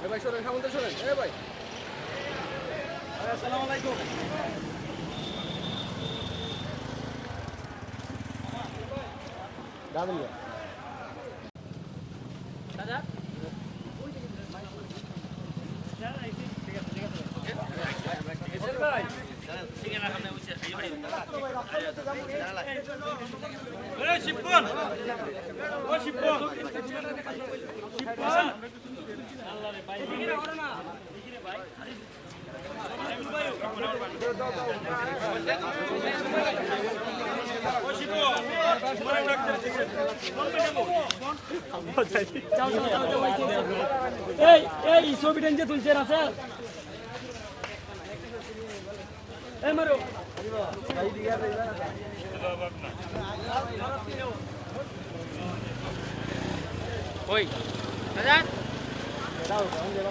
ভাই শোনেন সামন্ত শোনেন এ ভাই। আসসালামু আলাইকুম দাদুলিয়া শিবন ও শিবন শিবন এই এই ছবিটা যে তুলছেন আছে এই মারো। ওই Tahu, 们